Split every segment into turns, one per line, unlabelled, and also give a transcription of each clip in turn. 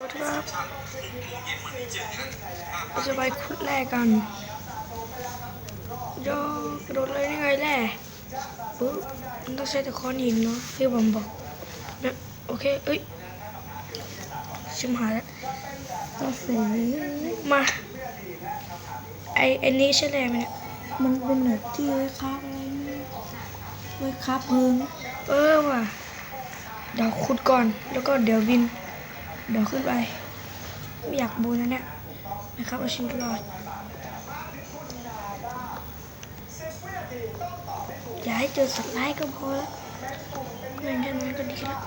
ครับเราจะไปขุดแร่กันย่อกระโดดเลยยังไงแร่ปุ๊บมันต้องใช้แต่ค้อนหินเนาะที่ผมบอกเนี่ยโอเค เอ้ย ชิมหายแล้ว
ก็เสร็จ
มา ไอไอันนี้ใช่แร่ไหมเนี่ย
มันเป็นแบบที่ไว้คับอะไรเนี่ยไว้คับเพลิง
เออว่ะเดี๋ยวขุดก่อนแล้วก็เดี๋ยววิน เดี๋ยวขึ้นไปไม่อยากบูนะเนี่ยนะครับเอาชีวิตรอดอย่าให้เจอสัตว์ร้ายก็พอแล้วเงินแค่นั้นก็ดีแล้ว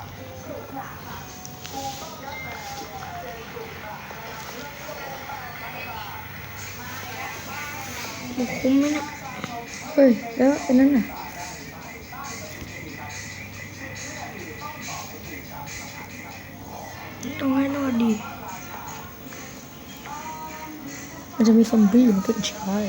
มันคุ้มไหมเนี่ย
เฮ้ยแล้วอ้นั่นน่ะ จะมีซอมบี้มันเป็นชาย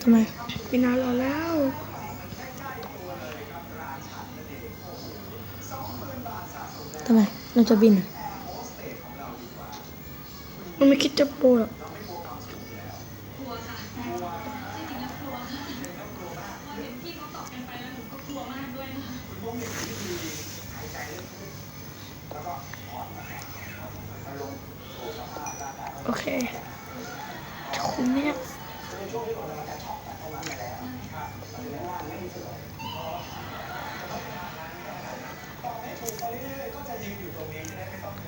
ทำไม
พี่นารอแล้ว
ทำไม เราจะบิน
มันไม่คิดจะโปรหรอกโอเคจะคุ้มไหมเนี่ย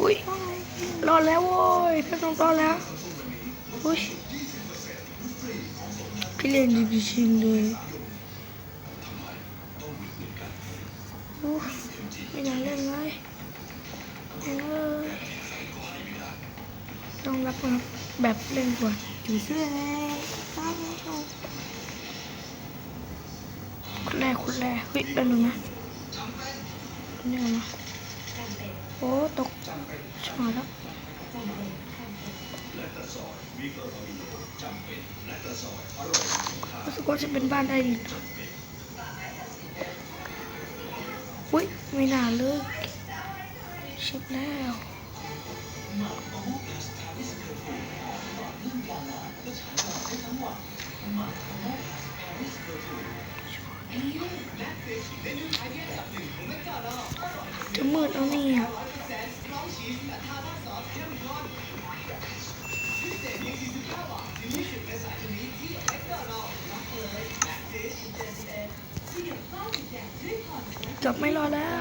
อุ้ยรอดแล้วโว้ยพี่ต้องรอดแล้วอุ้ยพี่เล่นดีจริงๆเลยโอ้ไม่น่าเล่นเลยเล่นเลยต้องรับแบบเล่นก่อน
ผีเสื้อเลย
คุณแรกคุณแรกเฮ้ยเป็นหนึ่งนะเนี่ยนะโอ้ตก ชิบหายแล้วรู้สึกว่าจะเป็นบ้านได้ดินอุ้ยไม่น่าเลยชิบแล้วจะมืดแล้วเนี่ย จบไม่รอแล้ว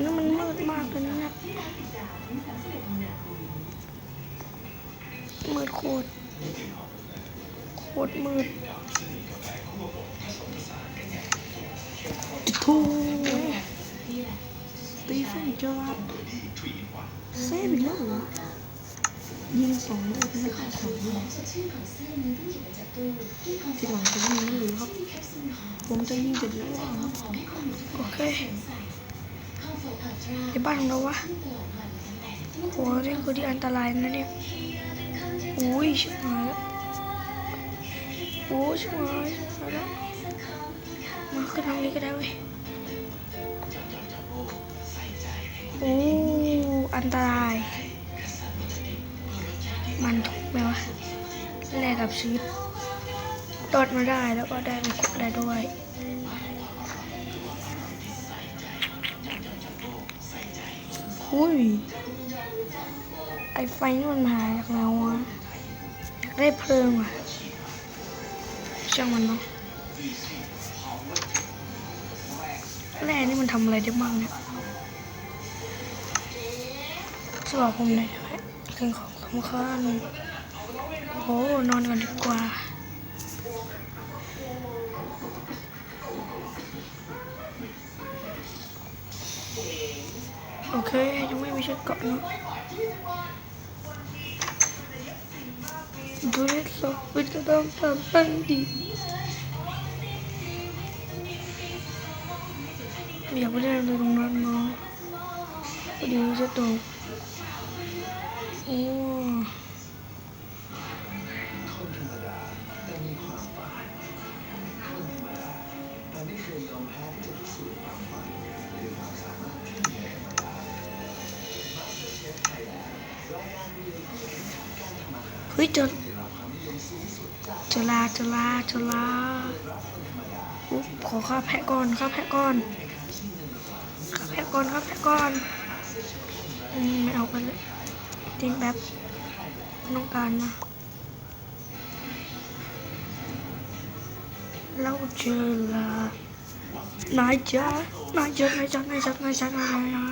นี่มันมืดมากเลยนะเนี่ยมืดโคตรโคตรมืด
เซฟอีกแล้วเหรอยิงสองลูกไม่เข้าสองลูกทีหลังจะยิงไม่รู้ครับ ผมจะยิงจะดีกว่าครับ
โอเคในบ้านของเราวะโหนี่คือที่อันตรายนะเนี่ยอุ้ยชิบหายแล้วโอ้ชิบหายชิบหายแล้วมาขึ้นทางนี้ก็ได้เว้ย อันตราย มันทุกไหมวะแลกกับชีวิตรอดมาได้แล้วก็ได้ไปขุดได้ด้วยห
อุ้ย
ไอไฟนี่มันมายจากไหนวะอยากได้เพลิงว่ะช่างมันเนาะแร่นี่มันทำอะไรได้บ้างเนี่ย สบอกผมหน่อยได้ไหมเป็นของสำคัญโอ้นอนก่อนดีกว่าโอเคยังไม่มีชุดเกาะนะดูดิสอวิจารณ์ทำปันดีอย่าไปเล่นตรงนั้นเนาะพอดีจะตก โอ้เฮ้ยเจอเจอลาเจอลาเจอลาอุ๊บขอข้าแพะก่อนข้าแพะก่อนข้าแพะก่อนข้าแพะก่อนอืมไม่เอาไปเลย ทิ้งแบบไม่ต้องการนะเราเจอลานายจ๊ะนายจ๊ะนายจ๊ะนายจ๊ะนายจ๊ะนายจ๊ะ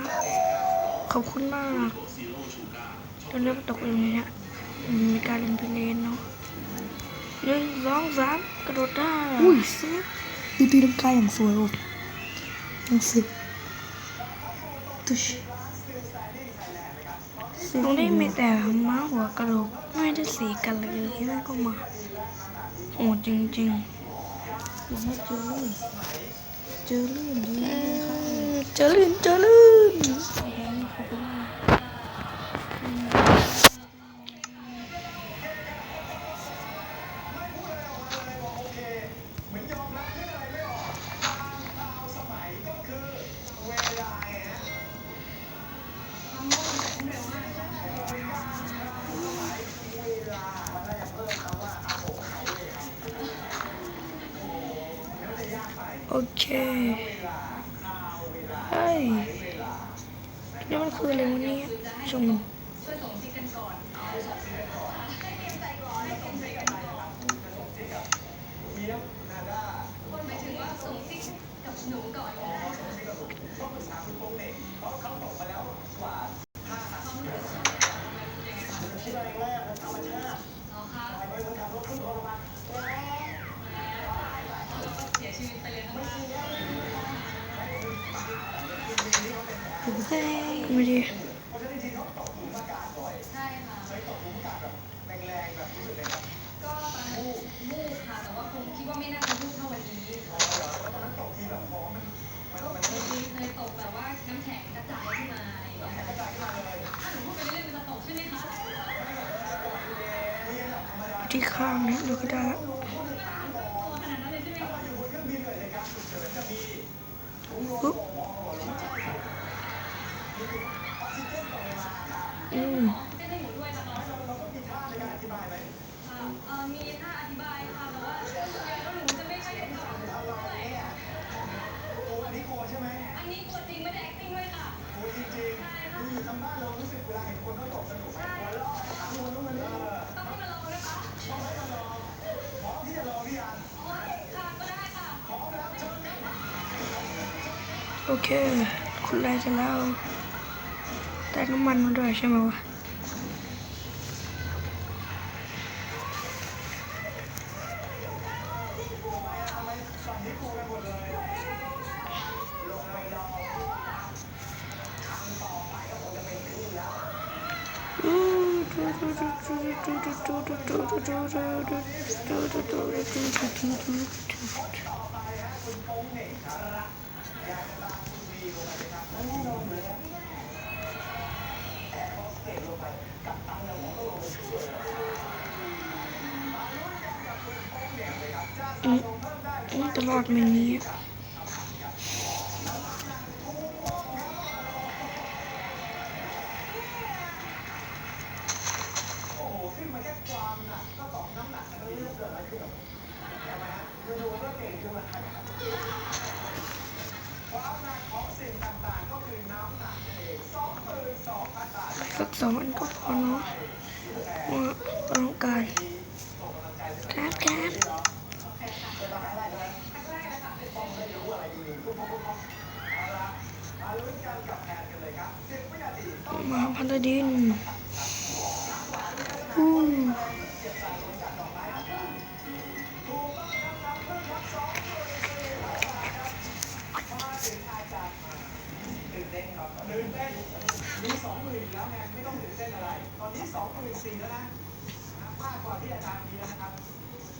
ขอบคุณมากตอนนี้ตกอยู่เนี่ยมีการเล่นเพลนเนาะหนึ่งสองสามกระโดดได้
อุ้ยเซฟดูตีลังกายอย่างสวยโอ้ยังสิบตุช
ตรงนี้มีแต่ม้าหัวกระโหลกไม่ได้สีกันเลยที่นั่นก็มาโหดจริง
ยังไม่เจอเลยเจอเรื่องดี
ๆ
เล
อื
ยค่ะ
มเจอลื่นเจอลื่น โอเคเฮ้ยนี่มันคืออะไรวะเนี่ยชมเเท่า
วันนี้ก็มีเคยตกแบบว่าน้ำแข็งกระจายขึ้นมาอะไรอย่างเงี้ยถ้าหนูพูดไปเรื่อยๆมันจะตกใช่ไหมคะ
ที่ข้างนี้ดูก็ได้
โอ๊ยค่ะก็ได้ค่ะ
โอเค คุณไล่จะแล้ว แต่น้ำมันมันด้วยใช่ไหมวะ อืมอืม ตลอดมันนี้
สั
กสองอันก็พอเนาะว่าต้องการครับครับมาพันธดินอู้
มี มือเต้นมีสองหมื่นแล้วไงไม่ต้องตื่นเต้นอะไร ตอนนี้สองหมื่นสี่แล้วนะมากกว่าที่อาจารย์มีแล้วนะครับ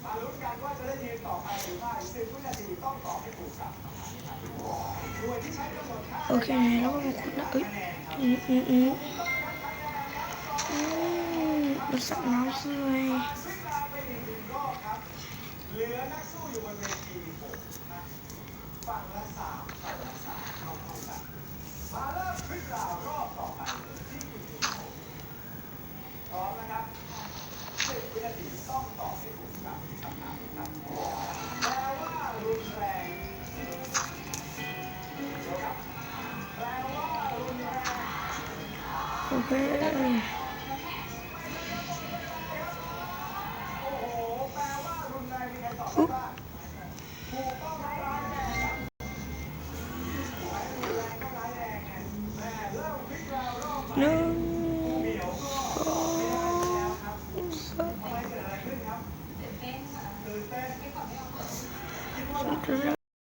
มาลุ้นกันว่าจะได้ยืนต่อไปหรือไม่สิบวินาทีต้องตอบให้ถูกครับหน่วยที่ใช้กำหนดค่า
โอเคแล้วก็มาขุดนะเอ้ยอืมอืมอืมอืมมันสักน้ำสวย
เหลือนักสู้อยู่บนเวทีหกนะฝั่งละสาม